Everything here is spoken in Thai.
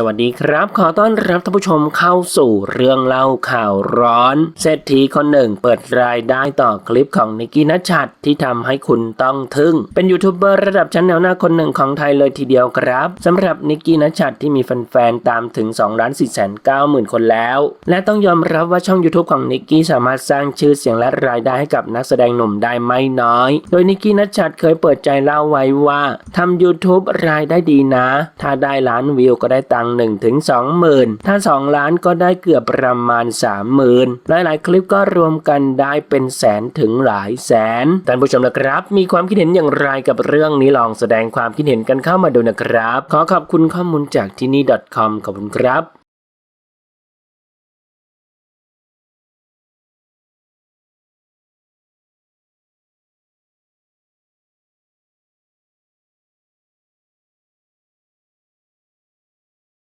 สวัสดีครับ ขอต้อนรับท่านผู้ชมเข้าสู่เรื่องเล่าข่าวร้อนเศรษฐีคนหนึ่งเปิดรายได้ต่อคลิปของนิกกี้นัชชัดที่ทำให้คุณต้องทึ่ง เป็นยูทูบเบอร์ระดับชั้นแนวหน้าคนหนึ่งของไทยเลยทีเดียวครับสำหรับนิกกี้นัชชัดที่มีแฟนๆตามถึง2ล้าน4 9 0 0 0 0คนแล้ว และต้องยอมรับว่าช่อง YouTube ของนิกกี้สามารถสร้างชื่อเสียงและรายได้ให้กับนักแสดงหนุ่มได้ไม่น้อย โดยนิกกี้นัชชัดเคยเปิดใจเล่าไว้ว่าทำ YouTube รายได้ดีนะ ถ้าได้ล้านวิวก็ได้ตังค์หนึ่งถึงสองหมื่นถ้า 2 ล้านก็ได้เกือบประมาณ 3 0,000ื่นหลาย ๆ คลิปก็รวมกันได้เป็นแสนถึงหลายแสน ท่านผู้ชมนะครับ มีความคิดเห็นอย่างไรกับเรื่องนี้ลองแสดงความคิดเห็นกันเข้ามาดูนะครับ ขอขอบคุณข้อมูลจากที่นี่ .com ขอบคุณครับ